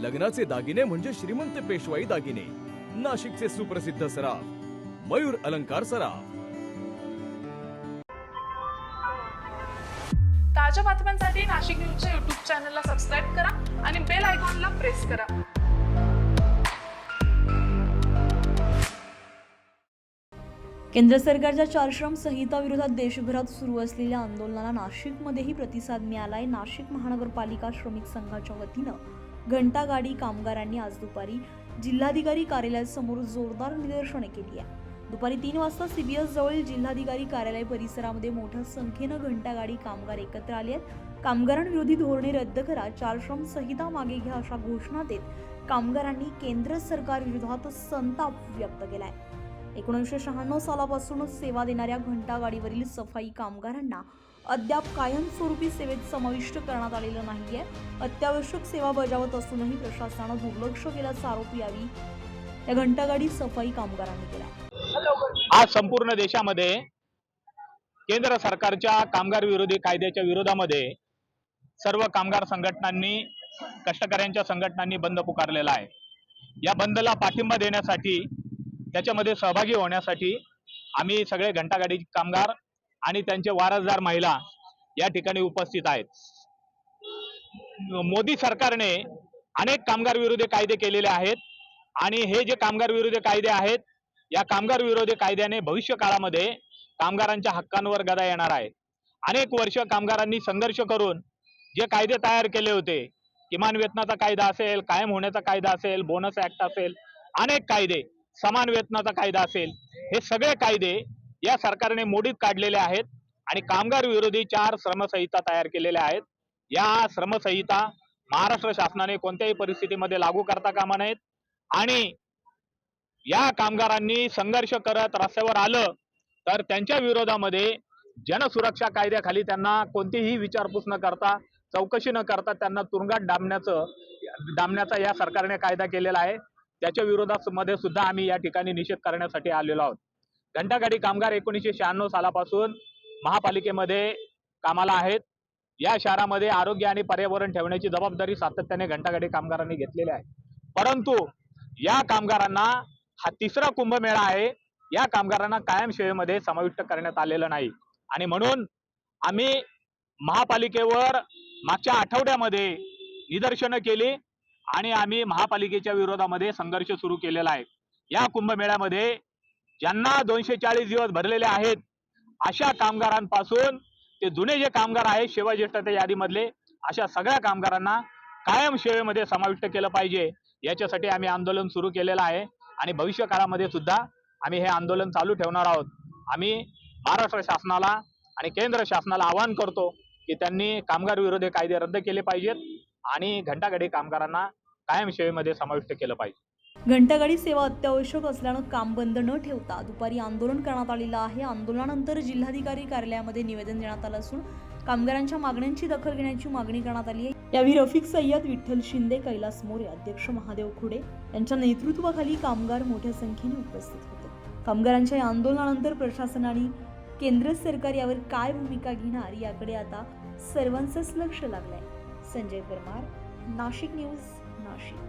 लग्नाचे दागिने म्हणजे श्रीमंत पेशवाई दागिने. नाशिकचे सुप्रसिद्ध सराफ मयूर अलंकार सराफ. ताज्या बातम्यांसाठी नाशिक न्यूजच्या युट्यूब चॅनलला सबस्क्राईब करा आणि बेल आयकॉनला प्रेस करा. केंद्र सरकारच्या चारश्रम संहिता विरोधात देशभरात सुरू असलेल्या आंदोलनाला नाशिकमध्येही प्रतिसाद मिळालाय. नाशिक महानगरपालिका श्रमिक संघाच्या वतीनं घंटागाडी कामगारांनी आज दुपारी जिल्हाधिकारी कार्यालयासमोर जोरदार निदर्शने केली आहे. दुपारी तीन वाजता सीबीएस जवळील जिल्हाधिकारी कार्यालय परिसरामध्ये मोठ्या संख्येनं घंटागाडी कामगार एकत्र आले आहेत. कामगारांविरोधी धोरणे रद्द करा चारश्रम संहिता मागे घ्या अशा घोषणा देत कामगारांनी केंद्र सरकार विरोधात संताप व्यक्त केलाय. एकोणीसशे शहाण्णव सालापासूनच सेवा देणाऱ्या घंटागाडीवरील सफाई कामगारांना अद्याप कायमस्वरूपी सेवेत समाविष्ट करण्यात आलेलं नाहीये. अत्यावश्यक सेवा बजावत असूनही प्रशासनानं दुर्लक्ष केल्याचा आरोप यावी या घंटागाडी सफाई कामगारांनी केला. आज संपूर्ण देशामध्ये केंद्र सरकारच्या कामगार विरोधी कायद्याच्या विरोधामध्ये सर्व कामगार संघटनांनी कष्टकऱ्यांच्या संघटनांनी बंद पुकारलेला आहे. या बंदला पाठिंबा देण्यासाठी त्याच्यामध्ये सहभागी होण्यासाठी आम्ही सगळे घंटागाडी कामगार आणि त्यांचे वारसदार महिला या ठिकाणी उपस्थित आहेत. मोदी सरकारने अनेक कामगार विरोधी कायदे केलेले आहेत आणि हे जे कामगार विरोधी कायदे आहेत या कामगार विरोधी कायद्याने भविष्य काळामध्ये कामगारांच्या हक्कांवर गदा येणार आहे अनेक वर्ष कामगारांनी संघर्ष करून जे कायदे तयार केले होते किमान वेतनाचा कायदा असेल कायम होण्याचा कायदा असेल बोनस ऍक्ट असेल अनेक कायदे समान वेतनाचा कायदा असेल हे सगळे कायदे या सरकारने मोडीत काढलेल्या आहेत आणि कामगार विरोधी चार श्रमसंहिता तयार केलेल्या आहेत. या श्रमसंहिता महाराष्ट्र शासनाने कोणत्याही परिस्थितीमध्ये लागू करता कामा नयेत. आणि या कामगारांनी संघर्ष करत रस्त्यावर आलं तर त्यांच्या विरोधामध्ये जनसुरक्षा कायद्याखाली त्यांना कोणतीही विचारपूस न करता चौकशी न करता त्यांना तुरुंगात डांबण्याचं डांबण्याचा या सरकारने कायदा केलेला आहे. त्याच्या विरोधामध्ये सुद्धा आम्ही या ठिकाणी निषेध करण्यासाठी आलेलो आहोत. घंटागाडी कामगार एकोणीसशे शहाण्णव सालापासून महापालिकेमध्ये कामाला आहेत. या शहरामध्ये आरोग्य आणि पर्यावरण ठेवण्याची जबाबदारी सातत्याने घंटागाडी कामगारांनी घेतलेली आहे. परंतु या कामगारांना हा तिसरा कुंभमेळा आहे. या कामगारांना कायम सेवेमध्ये समाविष्ट करण्यात आलेलं नाही. आणि म्हणून आम्ही महापालिकेवर मागच्या आठवड्यामध्ये निदर्शनं केली आणि आम्ही महापालिकेच्या विरोधामध्ये संघर्ष सुरू केलेला आहे. या कुंभमेळ्यामध्ये ज्यांना दोनशे चाळीस दिवस भरलेले आहेत अशा कामगारांपासून ते जुने जे कामगार आहेत सेवाज्येष्ठाच्या यादीमधले अशा सगळ्या कामगारांना कायम सेवेमध्ये समाविष्ट केलं पाहिजे. याच्यासाठी आम्ही आंदोलन सुरू केलेलं आहे आणि भविष्य काळामध्ये सुद्धा आम्ही हे आंदोलन चालू ठेवणार आहोत. आम्ही महाराष्ट्र शासनाला आणि केंद्र शासनाला आवाहन करतो की त्यांनी कामगार विरोधी कायदे रद्द केले पाहिजेत आणि घंटागाडी कामगारांना कायम सेवेमध्ये समाविष्ट केलं पाहिजे. घंटागाडी सेवा अत्यावश्यक असल्यानं काम बंद न ठेवता दुपारी आंदोलन करण्यात आलेलं आहे. आंदोलनानंतर जिल्हाधिकारी कार्यालयामध्ये निवेदन देण्यात आलं असून कामगारांच्या मागण्यांची दखल घेण्याची मागणी करण्यात आली आहे. यावेळी रफिक सय्यद विठ्ठल शिंदे कैलास मोरे अध्यक्ष महादेव खुडे यांच्या नेतृत्वाखाली कामगार मोठ्या संख्येने उपस्थित होते. कामगारांच्या या आंदोलनानंतर प्रशासनाने केंद्र सरकार यावर काय भूमिका घेणार याकडे आता सर्वांचंच लक्ष लागलंय. संजय परमार नाशिक न्यूज नाशिक.